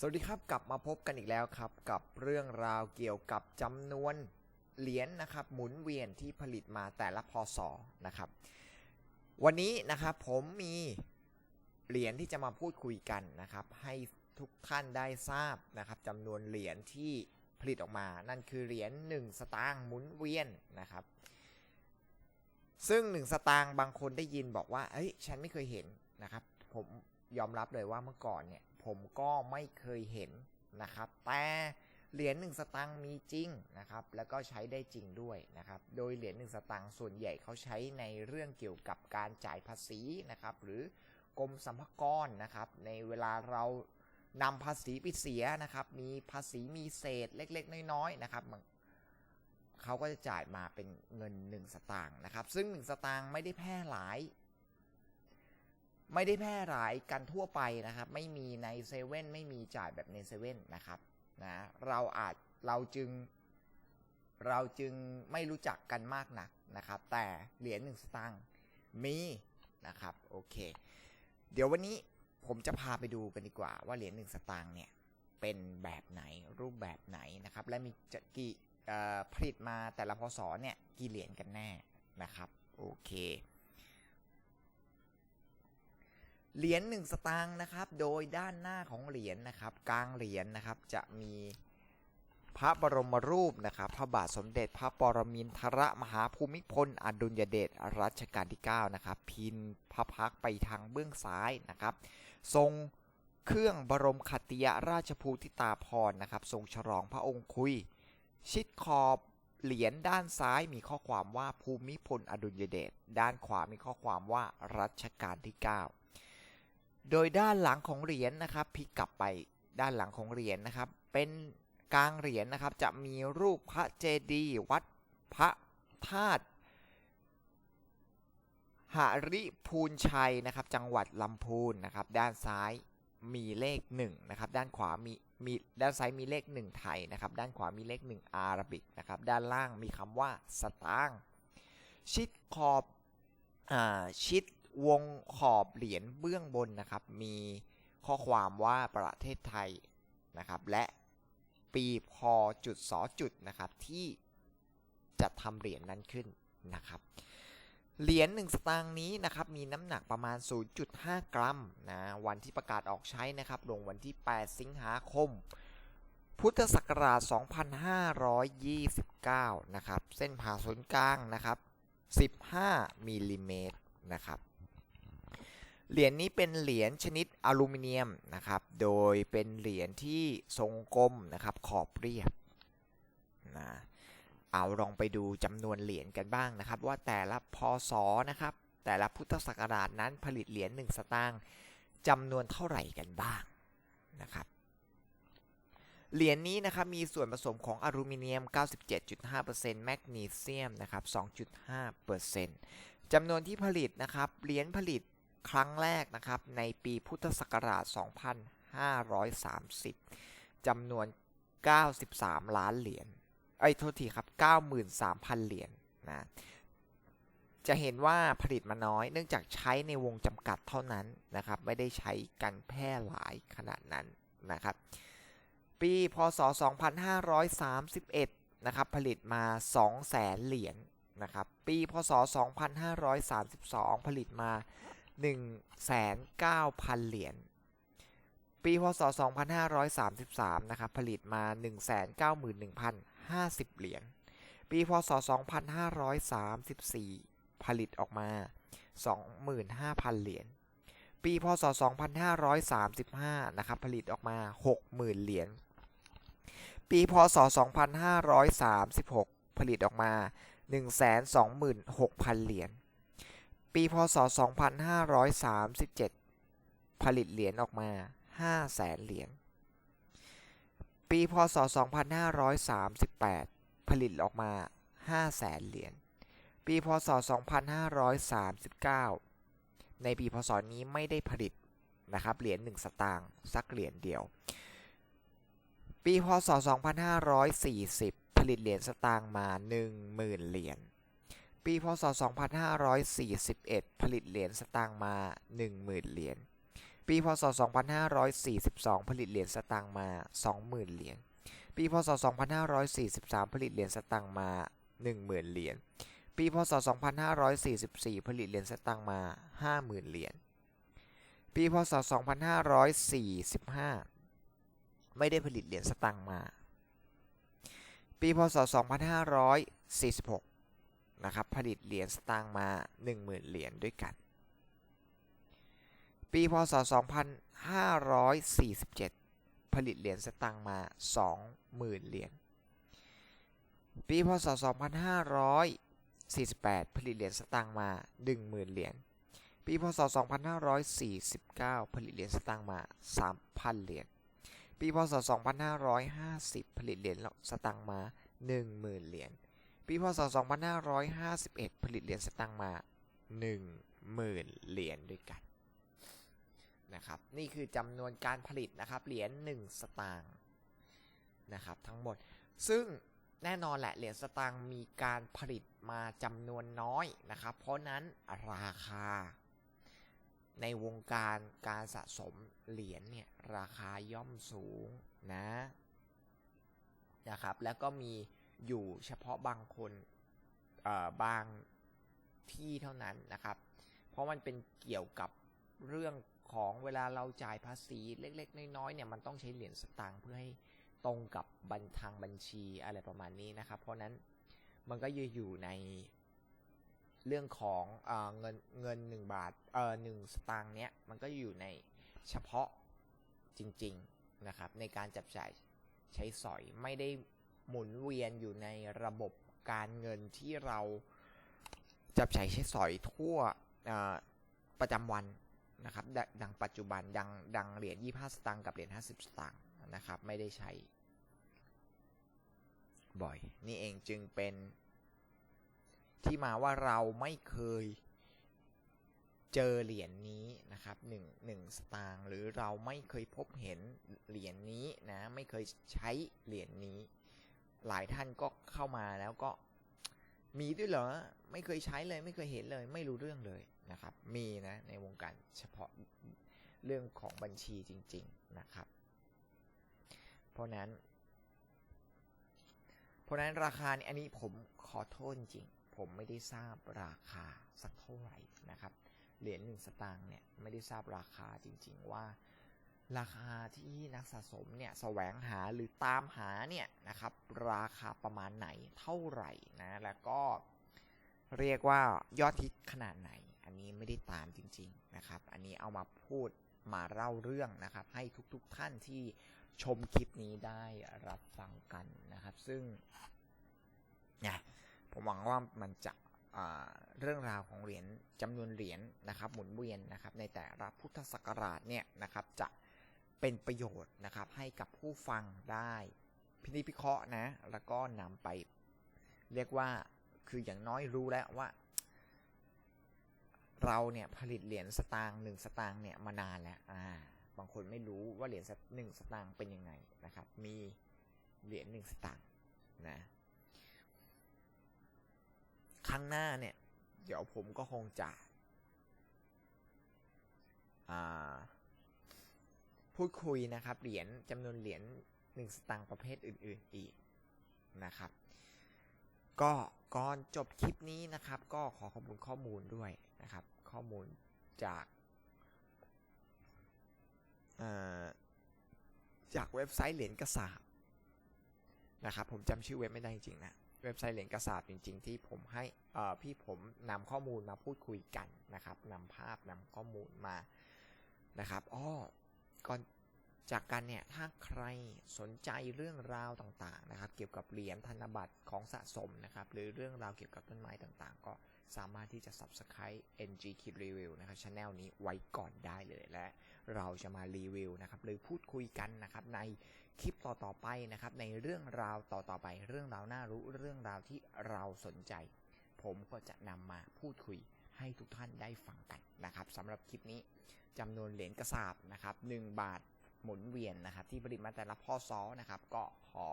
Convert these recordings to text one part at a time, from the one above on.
สวัสดีครับกลับมาพบกันอีกแล้วครับ กับเรื่องราวเกี่ยวกับจำนวนเหรียญนะครับ หมุนเวียนที่ผลิตมาแต่ละพอศนะครับ วันนี้นะครับผมมีเหรียญที่จะมาพูดคุยกันนะครับ ให้ทุกท่านได้ทราบนะครับจำนวนเหรียญที่ผลิตออกมา นั่นคือเหรียญ1สตางค์หมุนเวียนนะครับ ซึ่ง 1 สตางค์บางคนได้ยินบอกว่าเอ้ยฉันไม่เคยเห็นนะครับ ผมยอมรับเลยว่าเมื่อก่อนเนี่ย ผมก็ไม่เคยเห็นนะครับ แต่เหรียญ1สตางค์มีจริงนะครับ แล้วก็ใช้ได้จริงด้วยนะครับ โดยเหรียญ1สตางค์ส่วนใหญ่เขาใช้ในเรื่องเกี่ยวกับการจ่ายภาษีนะครับ หรือกรมสรรพากรนะครับ ในเวลาเรานำภาษีไปเสียนะครับ มีภาษีมีเศษเล็ก ๆ น้อยๆนะครับเขาก็จะจ่ายมาเป็นเงิน 1 สตางค์นะครับ ซึ่ง 1 สตางค์ไม่ได้แพร่หลาย ไม่ได้แพร่หลายกันทั่วไปนะครับ ไม่มีในเซเว่นไม่มีจ่ายแบบในเซเว่นนะครับนะเราอาจเราจึง เราจึงไม่รู้จักกันมากนักนะครับ แต่เหรียญหนึ่งสตางค์มีนะครับโอเค เดี๋ยววันนี้ผมจะพาไปดูกันดีกว่าว่าเหรียญหนึ่งสตางค์เนี่ยเป็นแบบไหนรูปแบบไหนนะครับ และมีจะกี่ผลิตมาแต่ละพศเนี่ยกี่เหรียญกันแน่นะครับ โอเค เหรียญหนึ่งสตางค์นะครับ โดยด้านหน้าของเหรียญนะครับ กลางเหรียญนะครับ จะมีพระบรมรูปนะครับ พระบาทสมเด็จพระปรมินทรมหาภูมิพล อดุลยเดชรัชกาลที่ 9 นะครับ พินพระพักไปทางเบื้องซ้ายนะครับ ทรงเครื่องบรมขัติยราชภูติตาภรนะครับ ทรงฉลองพระองค์คุย ชิดขอบเหรียญด้านซ้ายมีข้อความว่าภูมิพลอดุลยเดชด้านขวามีข้อความว่ารัชกาลที่ 9 โดยด้านหลังของเหรียญนะครับพลิกกลับไปด้านหลังของเหรียญนะครับ เป็นกลางเหรียญนะครับ จะมีรูปพระเจดีย์วัดพระธาตุหริพูนชัยนะครับ จังหวัดลำพูนนะครับ ด้านซ้ายมีเลข1นะครับ ด้านขวามีมีด้านซ้ายมีเลข 1 ไทยนะครับ ด้านขวามีเลข 1 อาราบิกนะครับ ด้านล่างมีคำว่าสตางค์ชิดขอบอ่าชิด วงขอบเหรียญเบื้องบนนะครับ มีข้อความว่าประเทศไทยนะครับ และปีพอจุดสอจุดนะครับ ที่จะทำเหรียญนั้นขึ้นนะครับ เหรียญ1สตางค์นี้นะครับ มีน้ำหนักประมาณ 0.5 กรัมนะวันที่ประกาศออกใช้นะครับ ลงวันที่ 8 สิงหาคม พุทธศักราช 2529 นะครับ เส้นผ่าศูนย์กลางนะครับ 15มิลลิเมตรนะครับ เหรียญนี้เป็นเหรียญชนิดอลูมิเนียมนะครับ โดยเป็นเหรียญที่ทรงกลมนะครับขอบเรียบนะเอาลองไปดูจำนวนเหรียญกันบ้างนะครับ ว่าแต่ละพศนะครับ แต่ละพุทธศักราชนั้นผลิตเหรียญ1สตางค์จำนวนเท่าไหร่กันบ้างนะครับเหรียญนี้นะครับมีส่วนผสมของอลูมิเนียม 97.5%แมกนีเซียมนะครับ 2.5%จำนวนที่ผลิตนะครับ เหรียญผลิต ครั้งแรกนะครับ ในปีพุทธศักราช 2530 จำนวน 93 ล้านเหรียญไอ้โทษทีครับ 93,000 เหรียญนนะจะเห็นว่าผลิตมาน้อย เนื่องจากใช้ในวงจำกัดเท่านั้นนะครับ ไม่ได้ใช้กันแพร่หลายขนาดนั้นนะครับ ปีพศ 2531 นะครับ ผลิตมา 200,000เหรียญนะครับ ปีพศ 2532 ผลิตมา 19,000 เหรียญ ปี พศ 2533 นะครับ ผลิตมา 191,050 เหรียญ ปี พศ 2534 ผลิตออกมา 25,000 เหรียญ ปี พศ 2535 นะครับ ผลิตออกมา 60,000 เหรียญ ปี พศ 2536 ผลิตออกมา 126,000 เหรียญ ปีพศ 2537 ผลิตเหรียญออกมา500,000เหรียญ ปี พศ 2538 ผลิตออกมา500,000เหรียญ ปี พศ 2539 ในปีพศนี้ไม่ได้ผลิตนะครับ เหรียญ1สตางค์สักเหรียญเดียว ปี พศ 2540 ผลิตเหรียญสตางค์มา 10,000 เหรียญ ปีพศ 2541 ผลิตเหรียญสตางค์มา 10,000 เหรียญ ปีพศ 2542 ผลิตเหรียญสตางค์มา 20,000 เหรียญ ปีพศ 2543 ผลิตเหรียญสตางค์มา 10,000 เหรียญ ปีพศ 2544 ผลิตเหรียญสตางค์มา 50,000 เหรียญ ปีพศ 2545 ไม่ได้ผลิตเหรียญสตางค์มา ปีพศ 2546 นะครับผลิตเหรียญสตางค์มา 10,000 เหรียญด้วยกัน ปีพศ 2547 ผลิตเหรียญสตางค์มา 20,000 เหรียญ ปีพศ 2548 ผลิตเหรียญสตางค์มา 10,000 เหรียญ ปีพศ 2549 ผลิตเหรียญสตางค์มา 3,000 เหรียญ ปีพศ 2550 ผลิตเหรียญสตางค์มา 10,000 เหรียญ ปีพศ 2551 ผลิตเหรียญสตางค์มา 10,000 เหรียญด้วยกันนะครับนี่คือจำนวนการผลิตนะครับเหรียญ1สตางค์นะครับทั้งหมด ซึ่งแน่นอนแหละเหรียญสตางค์มีการผลิตมาจำนวนน้อยนะครับ เพราะนั้นราคา ในวงการการสะสมเหรียญเนี่ยราคาย่อมสูงนะนะครับแล้วก็มี อยู่เฉพาะบางคนบางที่เท่านั้นนะครับ เพราะมันเป็นเกี่ยวกับเรื่องของเวลาเราจ่ายภาษีเล็ก ๆ น้อยๆเนี่ยมันต้องใช้เหรียญสตางค์เพื่อให้ตรงกับบัญทางบัญชีอะไรประมาณนี้นะครับ เพราะนั้นมันก็จะอยู่ในเรื่องของเอเงินเงินหนึ่งบาทเออหนึ่งสตางค์เนี้ยมันก็อยู่ในเฉพาะจริง ๆนะครับ ในการจับจ่ายใช้สอยไม่ได้ หมุนเวียนอยู่ในระบบการเงินที่เราจับจ่ายใช้สอยทั่วประจำวันนะครับดังปัจจุบันดังดังเหรียญ25 สตางค์กับเหรียญ50 สตางค์นะครับไม่ได้ใช้ บ่อย นี่เองจึงเป็น ที่มาว่าเราไม่เคยเจอเหรียญนนี้นะครับหนึ่งหนึ่งสตางค์หรือเราไม่เคยพบเห็นเหรียญนนี้นะไม่เคยใช้เหรียญนนี้ หลายท่านก็เข้ามาแล้วก็มีด้วยเหรอ ไม่เคยใช้เลย ไม่เคยเห็นเลย ไม่รู้เรื่องเลยนะครับ มีนะ ในวงการเฉพาะเรื่องของบัญชีจริง ๆนะครับ เพราะนั้น เพราะนั้นราคาอันนี้ผมขอโทษจริง ผมไม่ได้ทราบราคาสักเท่าไหร่นะครับ เหรียญหนึ่งสตางค์เนี่ยไม่ได้ทราบราคาจริง ๆ ว่า ราคาที่นักสะสมเนี่ยแสวงหาหรือตามหาเนี่ยนะครับ ราคาประมาณไหนเท่าไหร่นะแล้วก็เรียกว่ายอดฮิตขนาดไหน อันนี้ไม่ได้ตามจริง ๆนะครับ อันนี้เอามาพูดมาเล่าเรื่องนะครับ ให้ทุกๆทท่านที่ชมคลิปนี้ได้รับฟังกันนะครับ ซึ่งนี่ยผมหวังว่ามันจะเรื่องราวของเหรียญจำนวนเหรียญนะครับ หมุนเวียนนะครับ ในแต่ละพุทธศักราชเนี่ยนะครับ จะ เป็นประโยชน์นะครับ ให้กับผู้ฟังได้ พินิจพิเคราะห์นะ แล้วก็นำไป เรียกว่าคืออย่างน้อยรู้แล้วว่า เราเนี่ยผลิตเหรียญสตางค์หนึ่งสตางค์เนี่ยมานานแล้วอ่าบางคนไม่รู้ว่าเหรียญหนึ่งสตางค์เป็นยังไงนะครับ มีเหรียญหนึ่งสตางค์นะครั้งหน้าเนี่ย เดี๋ยวผมก็คงจะอ่า พูดคุยนะครับเหรียญจำนวนเหรียญหนึ่งสตางค์ประเภทอื่น ๆอีกนะครับ ก็ก่อนจบคลิปนี้นะครับ ก็ขอขอบคุณข้อมูลด้วยนะครับ ข้อมูลจากจากเว็บไซต์เหรียญกระสาบนะครับ ผมจำชื่อเว็บไม่ได้จริงๆนะเว็บไซต์เหรียญกระสาบจริง ๆ ที่ผมให้พี่ผมนำข้อมูลมาพูดคุยกันนะครับนำภาพนำข้อมูลมานะครับ อ้อ ก่อนจากกันเนี่ยถ้าใครสนใจเรื่องราวต่างๆนะครับ เกี่ยวกับเหรียญธนบัตรของสะสมนะครับ หรือเรื่องราวเกี่ยวกับต้นไม้ต่างๆ ก็สามารถที่จะ subscribe NG Kid Review นะครับช anel นี้ไว้ก่อนได้เลยและเราจะมารีวิวนะครับหรือพูดคุยกันนะครับในคลิปต่อๆไปนะครับ ในเรื่องราวต่อๆไป เรื่องราวน่ารู้เรื่องราวที่เราสนใจ ผมก็จะนำมาพูดคุย ให้ทุกท่านได้ฟังกันนะครับสำหรับคลิปนี้จำนวนเหรียญกระสาบนะครับ1บาทหมุนเวียนนะครับ ที่ผลิตมาแต่ละพ่อซ้อนะครับ ก็ขอ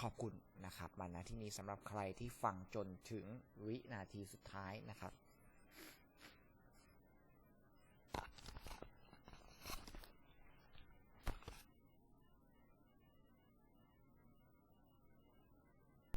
ขอบคุณนะครับมาณที่นี้สำหรับใครที่ฟังจนถึงวินาทีสุดท้ายนะครับ